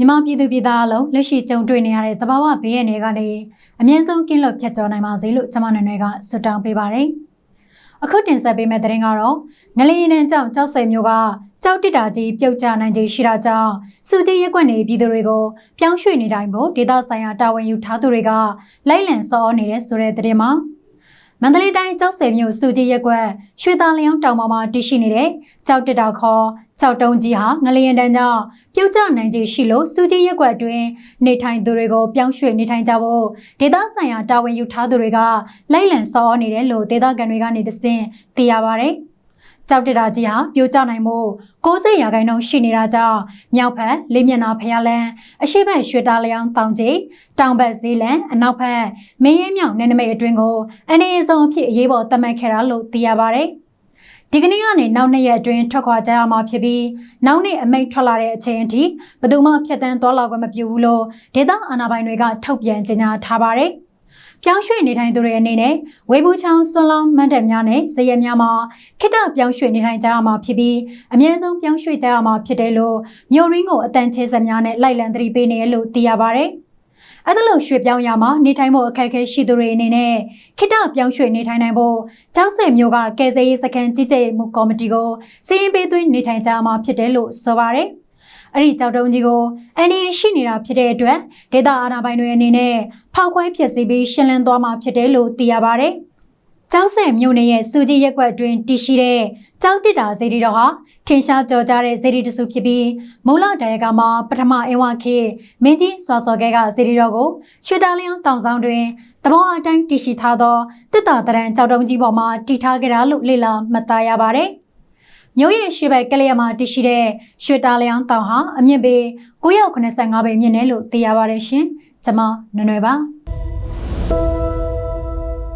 မြန်မာပြည်သူပြည်သားအလုံးလက်ရှိကြုံတွေ့နေရတဲ့သဘာဝဘေးရန်တွေကနေအမြင့်ဆုံးကင်းလွတ်ဖြတ်ကျော်နိုင်ပါစေလို့ကျွန်မနွယ်နွယ်ကဆုတောင်းပေးပါရစေ။အခုတင်ဆက်ပေးမယ့်သတင်းကတော့ငလျင်နဲ့ကြောင့်ကြောက်စိမ်မျိုးကကြောက်တစ်တာကြီးပြုတ်ကျနိုင်ခြင်းရှိတာကြောင့်စုကြည်ရက်ွက်နေပြည်သူတွေကိုပြောင်းရွှေ့နေတိုင်းဖို့ဒေသဆိုင်ရာတာဝန်ယူထားသူတွေကလိုက်လံစော်နေတဲ့ဆိုတဲ့သတင်းမှာ မန္တလေးတိုင်းကြောက်စယ်မြို့စုကြည်ရက်ကွက်ရွှေသားလျောင်းတောင်ပေါ်မှာတည်ရှိနေတဲ့ကြောက်တစ်တာခေါ်ကြောက်တုံးကြီးဟာငလျင်တန်းကြောင့်ပြုတ်ကျနိုင်ခြင်းရှိလို့စုကြည်ရက်ကွက်အတွင်းနေထိုင်သူတွေကိုပြောင်းရွှေ့နေထိုင်ကြဖို့ဒေသဆိုင်ရာတာဝန်ယူထားသူတွေကလိုက်လံစော်နေတယ်လို့ဒေသခံတွေကနေတဆင့်သိရပါဗျ။ ကြောက်တတာကြီးဟာပြိုကျနိုင်မှု60ရာခိုင်နှုန်းရှိနေတာကြောင့်မြောက်ဘက်လေးမျက်နှာဖျားလန်းအရှိတ်ဘက်ရွှေတာလျောင်းတောင်ကြီးတောင်ဘက်ဇီလန်အနောက်ဘက်မင်းရဲမြောင်နယ်နိမိတ်အတွင်းကိုအနေအဆုံးအဖြစ်အရေးပေါ်သတ်မှတ်ခဲ့တာလို့သိရပါတယ်။ဒီကနေ့ကနေနောက်နှစ်ရက်အတွင်းထွက်ခွာကြရမှာဖြစ်ပြီးနောက်နေ့အမိန့်ထွက်လာတဲ့အချိန်အထိဘယ်သူမှဖြတ်တန်းသွားလာခွင့်မပြုဘူးလို့ဒေသအာဏာပိုင်တွေကထုတ်ပြန်ကြေညာထားပါတယ်။ ပြောင်းရွှေ့နေထိုင်သူတွေအနေနဲ့ဝေဘူးချောင်းစွန်လောင်းမန်းတက်များနဲ့ဇရက်များမှာခိတပြောင်းရွှေ့နေထိုင်ကြရမှာဖြစ်ပြီးအမြဲဆုံးပြောင်းရွှေ့ကြရမှာဖြစ်တယ်လို့မျိုးရင်းကိုအတန်ချဲဆက်များနဲ့လိုက်လံသတိပေးနေရလို့သိရပါဗျ။အဲ့ဒါလို့ရွှေ့ပြောင်းရမှာနေထိုင်ဖို့အခက်အခဲရှိသူတွေအနေနဲ့ခိတပြောင်းရွှေ့နေထိုင်နိုင်ဖို့ကျောင်းဆယ်မျိုးကကယ်ဆယ်ရေးစခန်းကြီးကြပ်မှုကော်မတီကိုစီရင်ပေးသွင်းနေထိုင်ကြရမှာဖြစ်တယ်လို့ဆိုပါရယ်။ အဲ့ဒီကြောက်တုံးကြီးကိုအန်ဒီရှိနေတာဖြစ်တဲ့အတွက်ဒေတာအာဏာပိုင်တွေအနေနဲ့ဖောက်ခွဲဖြစ်စီပြီးရှင်းလင်းသွားမှာဖြစ်တယ်လို့သိရပါဗျ။ကျောင်းဆယ်မြို့နယ်ရဲ့စူကြီးရက်ကွက်အတွင်းတည်ရှိတဲ့ကျောင်းတစ်တာဇေဒီတော်ဟာထင်ရှားကြော်ကြားတဲ့ဇေဒီတစုဖြစ်ပြီးမူလဒါယကမှာပထမအင်ဝခေမင်းကြီးစွာစော်ကဲကဇေဒီတော်ကိုရွှေတာလျောင်းတောင်ဆောင်တွင်တဘောအတိုင်းတည်ရှိထားသောတစ်တာတရံကြောက်တုံးကြီးပေါ်မှာတည်ထားကြတာလို့လေ့လာမှတ်သားရပါတယ်။ မြို့ရဲ့ရှေ့ဘက်ကလေးရမှာတရှိတဲ့ရွှေတာလျောင်းတောင်ဟာအမြင့်ပေ985ပေမြင့်တယ်လို့သိရပါတယ်ရှင်။ကျွန်မနွယ်နွယ်ပါ။